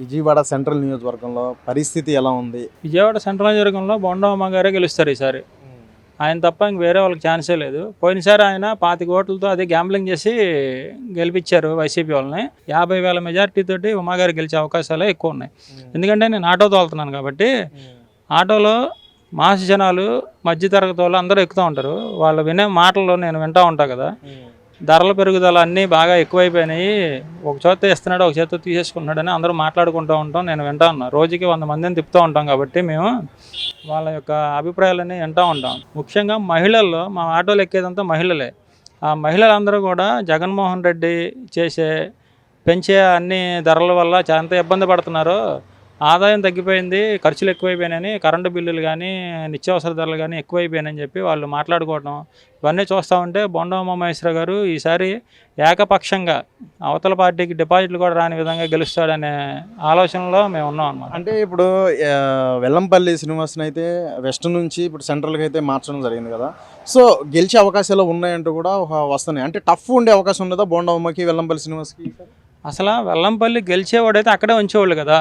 Vijayawada central నియోజకవర్గంలో పరిస్థితి ఎలా ఉంది? విజయవాడ సెంట్రల్ నియోజకవర్గంలో బొండమ్మ గారే గెలుస్తారు ఈసారి. ఆయన తప్ప ఇంక వేరే వాళ్ళకి ఛాన్సే లేదు. పోయినసారి ఆయన పాతిక ఓట్లతో అదే గ్యాంబ్లింగ్ చేసి గెలిపించారు వైసీపీ వాళ్ళని. యాభై వేల మెజార్టీ తోటి ఉమాగారు గెలిచే అవకాశాలే ఎక్కువ ఉన్నాయి. ఎందుకంటే నేను ఆటో తోలుతున్నాను కాబట్టి ఆటోలో మాస జనాలు మధ్యతరగతి వాళ్ళు అందరూ ఎక్కుతూ ఉంటారు. వాళ్ళు వినే మాటలు నేను వింటూ ఉంటాను కదా. ధరల పెరుగుదల అన్నీ బాగా ఎక్కువైపోయినాయి. ఒక చేత ఇస్తున్నాడు ఒక చేత తీసేసుకుంటున్నాడని అందరూ మాట్లాడుకుంటూ ఉంటాం. నేను వింటా ఉన్నా. రోజుకి వంద మందిని తిప్పుతూ ఉంటాం కాబట్టి మేము వాళ్ళ యొక్క అభిప్రాయాలని వింటూ ఉంటాం. ముఖ్యంగా మహిళల్లో మా ఆటోలు ఎక్కేదంతా మహిళలే. ఆ మహిళలందరూ కూడా జగన్మోహన్ రెడ్డి చేసే పెంచే అన్ని ధరల వల్ల చాలా ఎంత ఇబ్బంది పడుతున్నారో ఆదాయం తగ్గిపోయింది ఖర్చులు ఎక్కువైపోయినాయని కరెంటు బిల్లులు కానీ నిత్యావసర ధరలు కానీ ఎక్కువైపోయినాయని చెప్పి వాళ్ళు మాట్లాడుకోవడం ఇవన్నీ చూస్తూ ఉంటే బొండమ్మ మహేశ్వర గారు ఈసారి ఏకపక్షంగా అవతల పార్టీకి డిపాజిట్లు కూడా రాని విధంగా గెలుస్తాడనే ఆలోచనలో మేము ఉన్నాం అన్నమాట. అంటే ఇప్పుడు వెల్లంపల్లి శ్రీనివాసన్ అయితే వెస్ట్ నుంచి ఇప్పుడు సెంట్రల్కి అయితే మార్చడం జరిగింది కదా. సో గెలిచే అవకాశాలు ఉన్నాయంటూ కూడా ఒక వస్తున్నాయి. అంటే టఫ్ ఉండే అవకాశం ఉండదా బోండమ్మకి వెల్లంపల్లి శ్రీనివాస్కి? అసలు వెల్లంపల్లి గెలిచేవాడైతే అక్కడే ఉంచేవాళ్ళు కదా.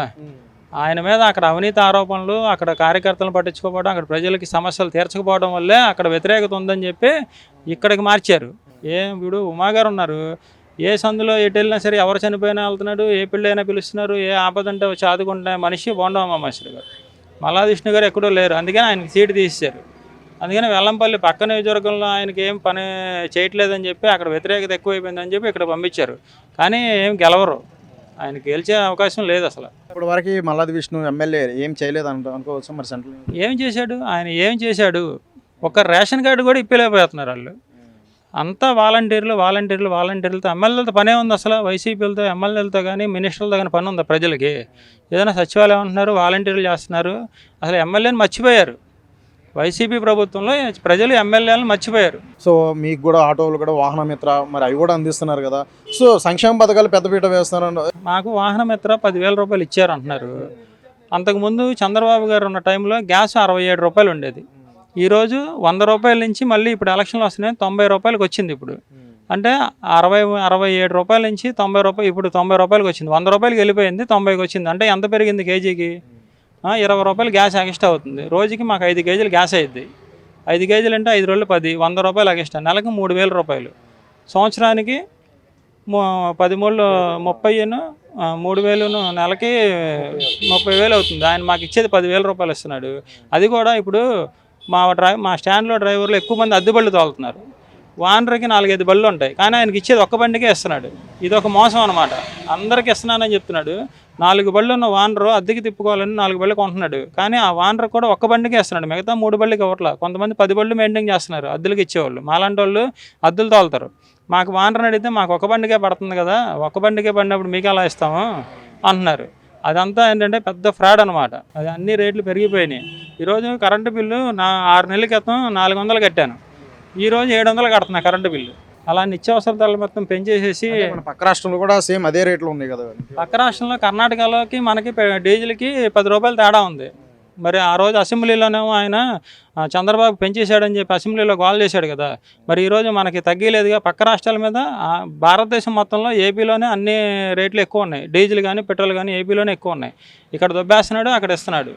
ఆయన మీద అక్కడ అవినీతి ఆరోపణలు అక్కడ కార్యకర్తలను పట్టించుకోవడం అక్కడ ప్రజలకి సమస్యలు తీర్చకపోవడం వల్లే అక్కడ వ్యతిరేకత ఉందని చెప్పి ఇక్కడికి మార్చారు. ఏం వీడు ఉమాగారు ఉన్నారు. ఏ సందులో ఎటు వెళ్ళినా సరే ఎవరు చనిపోయినా వెళ్తున్నాడు ఏ పెళ్ళైనా పిలుస్తున్నారు ఏ ఆపదంటే వచ్చి ఆదుకుంటున్న మనిషి బోండమ్మ మహేశ్వరి గారు. మల్లాదిష్ణు గారు ఎక్కడో లేరు అందుకని ఆయనకి సీటు తీసేశారు. అందుకని వెల్లంపల్లి పక్క నియోజకవర్గంలో ఆయనకి ఏం పని చేయట్లేదని చెప్పి అక్కడ వ్యతిరేకత ఎక్కువైపోయిందని చెప్పి ఇక్కడ పంపించారు. కానీ ఏం గెలవరు. ఆయనకి గెలిచే అవకాశం లేదు అసలు. ఇప్పుడు వరకు మల్లాది విష్ణు ఎమ్మెల్యే ఏం చేయలేదు అంట అనుకోవచ్చు మరి సెంట్రల్ ఏం చేశాడు? ఆయన ఏం చేశాడు? ఒక రేషన్ కార్డు కూడా ఇప్పలేకపోతున్నారు వాళ్ళు. అంతా వాలంటీర్లు వాలంటీర్లు వాలంటీర్లతో ఎమ్మెల్యేలతో పనే ఉంది అసలు. వైసీపీలతో ఎమ్మెల్యేలతో కానీ మినిస్టర్లతో కానీ పని ఉందా ప్రజలకి? ఏదైనా సచివాలయం అంటున్నారు వాలంటీర్లు చేస్తున్నారు. అసలు ఎమ్మెల్యేని మర్చిపోయారు. వైసీపీ ప్రభుత్వంలో ప్రజలు ఎమ్మెల్యేలను మర్చిపోయారు. సో మీకు కూడా ఆటోలు కూడా వాహన మిత్ర మరి అవి కూడా అందిస్తున్నారు కదా. సో సంక్షేమ పథకాలు పెద్దపీట వేస్తున్నారు మాకు వాహన మిత్ర పదివేల రూపాయలు ఇచ్చారు అంటున్నారు. అంతకుముందు చంద్రబాబు గారు ఉన్న టైంలో గ్యాస్ అరవై ఏడు రూపాయలు ఉండేది. ఈరోజు వంద రూపాయల నుంచి మళ్ళీ ఇప్పుడు ఎలక్షన్లు వస్తున్నాయి. తొంభై రూపాయలకి వచ్చింది ఇప్పుడు. అంటే అరవై అరవై ఏడు రూపాయల నుంచి తొంభై రూపాయలు ఇప్పుడు తొంభై రూపాయలకి వచ్చింది. వంద రూపాయలకి వెళ్ళిపోయింది తొంభైకి వచ్చింది. అంటే ఎంత పెరిగింది కేజీకి? ఇరవై రూపాయలు గ్యాస్ ఎక్స్ట్రా అవుతుంది. రోజుకి మాకు ఐదు కేజీలు గ్యాస్ అయ్యిద్ది ఐదు కేజీలు అంటే ఐదు రోజులు పది వంద రూపాయలు ఎక్స్ట్రా. నెలకు మూడు వేల రూపాయలు. సంవత్సరానికి పది మూడు ముప్పైను మూడు వేలును నెలకి ముప్పై వేలు అవుతుంది. ఆయన మాకు ఇచ్చేది పదివేల రూపాయలు ఇస్తున్నాడు. అది కూడా ఇప్పుడు మా డ్రై మా స్టాండ్లో డ్రైవర్లు ఎక్కువ మంది అద్దె బళ్ళు తోలుతున్నారు. వానర్కి నాలుగైదు బళ్ళు ఉంటాయి. కానీ ఆయనకి ఇచ్చేది ఒక్క బండికే ఇస్తున్నాడు. ఇది ఒక మోసం అనమాట అందరికి ఇస్తున్నానని చెప్తున్నాడు. నాలుగు బళ్ళు ఉన్న వానరు అద్దెకి తిప్పుకోవాలని నాలుగు బళ్ళు కొంటున్నాడు. కానీ ఆ వానరు కూడా ఒక్క బండికే ఇస్తున్నాడు మిగతా మూడు బళ్ళకి ఇవ్వట్లా. కొంతమంది పది బళ్ళు మెయింటైన్ చేస్తున్నారు. అద్దెలకు ఇచ్చేవాళ్ళు. మాలాంటి వాళ్ళు అద్దెలు తోలుతారు. మాకు వానర్ అడిగితే మాకు ఒక బండికే పడుతుంది కదా ఒక బండికే పడినప్పుడు మీకు ఎలా ఇస్తాము అంటున్నారు. అదంతా ఏంటంటే పెద్ద ఫ్రాడ్ అనమాట అది అన్ని రేట్లు పెరిగిపోయినాయి. ఈరోజు కరెంటు బిల్లు నా ఆరు నెలల క్రితం నాలుగు వందలు కట్టాను. ఈరోజు ఏడు వందలు కడుతున్నా కరెంటు బిల్లు. అలా నిత్యావసర ధరలు మొత్తం పెంచేసేసి మన పక్క రాష్ట్రంలో కూడా సేమ్ అదే రేట్లు ఉన్నాయి కదా? పక్క రాష్ట్రంలో కర్ణాటకలోకి మనకి డీజిల్కి పది రూపాయలు తేడా ఉంది. మరి ఆ రోజు అసెంబ్లీలోనేమో ఆయన చంద్రబాబు పెంచేశాడని చెప్పి అసెంబ్లీలో గోల్ చేశాడు కదా. మరి ఈరోజు మనకి తగ్గలేదుగా పక్క రాష్ట్రాల మీద భారతదేశం మొత్తంలో ఏపీలోనే అన్ని రేట్లు ఎక్కువ ఉన్నాయి. డీజిల్ కానీ పెట్రోల్ కానీ ఏపీలోనే ఎక్కువ ఉన్నాయి. ఇక్కడ దొబ్బేస్తున్నాడు అక్కడ ఇస్తున్నాడు.